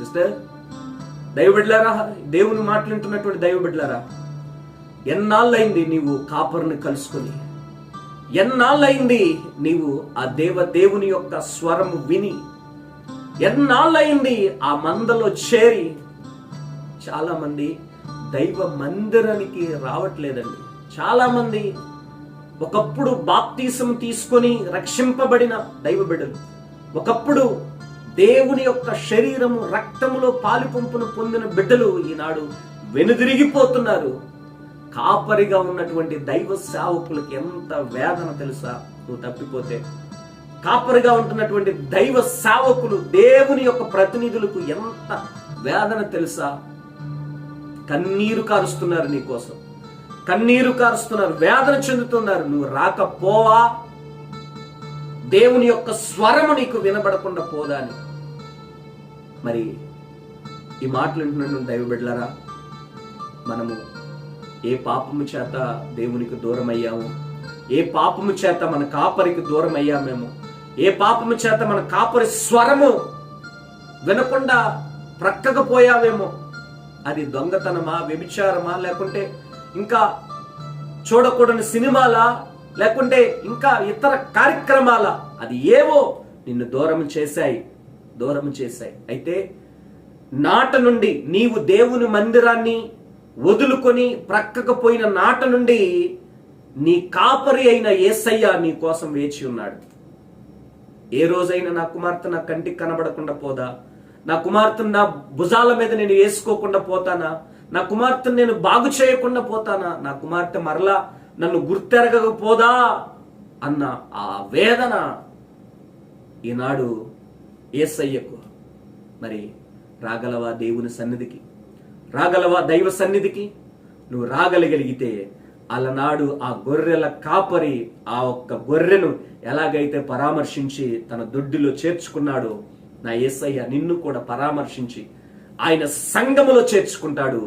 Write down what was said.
Sister దైవబిడ్లారా దేవుని మాట్లాడుతున్నటువంటి దైవబిడ్లారా ఎన్నాళ్ళైంది నీవు కాపర్ని కలుసుకొని? ఎన్నాళ్ళైంది నీవు ఆ దేవ దేవుని యొక్క స్వరము విని? ఎన్నాళ్ళైంది ఆ మందలో చేరి? చాలా మంది దైవ మందిరానికి రావట్లేదండి. చాలా మంది ఒకప్పుడు బాప్తీసం తీసుకొని రక్షింపబడిన దైవ బిడ్డలు ఒకప్పుడు దేవుని యొక్క శరీరము రక్తములో పాలుపంపును పొందిన బిడ్డలు ఈనాడు వెనుదిరిగిపోతున్నారు. కాపరిగా ఉన్నటువంటి దైవ సేవకులకు ఎంత వేదన తెలుసా? నువ్వు తప్పిపోతే. కాపరిగా ఉంటున్నటువంటి దైవ సేవకులు దేవుని యొక్క ప్రతినిధులకు ఎంత వేదన తెలుసా? కన్నీరు కారుస్తున్నారు నీ కోసం. కన్నీరు కారుస్తున్నారు వేదన చెందుతున్నారు. నువ్వు రాకపోవా? దేవుని యొక్క స్వరము నీకు వినబడకుండా పోదా అని మరి ఈ మాటలు వింటున్నాను దైవ బిడ్డలారా మనము ఏ పాపము చేత దేవునికి దూరం అయ్యాము ఏ పాపము చేత మన కాపరికి దూరం అయ్యామేమో ఏ పాపము చేత మన కాపరి స్వరము వినకుండా ప్రక్కకు పోయావేమో? అది దొంగతనమా వ్యభిచారమా లేకుంటే ఇంకా చూడకూడని సినిమాలా లేకుంటే ఇంకా ఇతర కార్యక్రమాల అది ఏవో నిన్ను దూరం చేశాయి దూరం చేశాయి. అయితే నాట నుండి నీవు దేవుని మందిరాన్ని వదులుకొని ప్రక్కకు పోయిన నాట నుండి నీ కాపరి అయిన ఏసయ్య నీ కోసం వేచి ఉన్నాడు. ఏ రోజైనా నా కుమార్తె నా కంటికి కనబడకుండా పోదా? నా కుమార్తెను నా భుజాల మీద నేను వేసుకోకుండా పోతానా? నా కుమార్తెను నేను బాగు చేయకుండా పోతానా? నా కుమార్తె మరలా నన్ను గుర్తెరగకపోదా అన్న ఆ వేదన ఈనాడు ఏసయ్యకు. మరి రాగలవా దేవుని సన్నిధికి? రాగలవా దైవ సన్నిధికి? నువ్వు రాగలగలిగితే అలనాడు ఆ గొర్రెల కాపరి ఆ ఒక్క గొర్రెను ఎలాగైతే పరామర్శించి తన దొడ్డిలో చేర్చుకున్నాడో నా ఏసయ్య నిన్ను కూడా పరామర్శించి ఆయన సంఘములో చేర్చుకుంటాడు.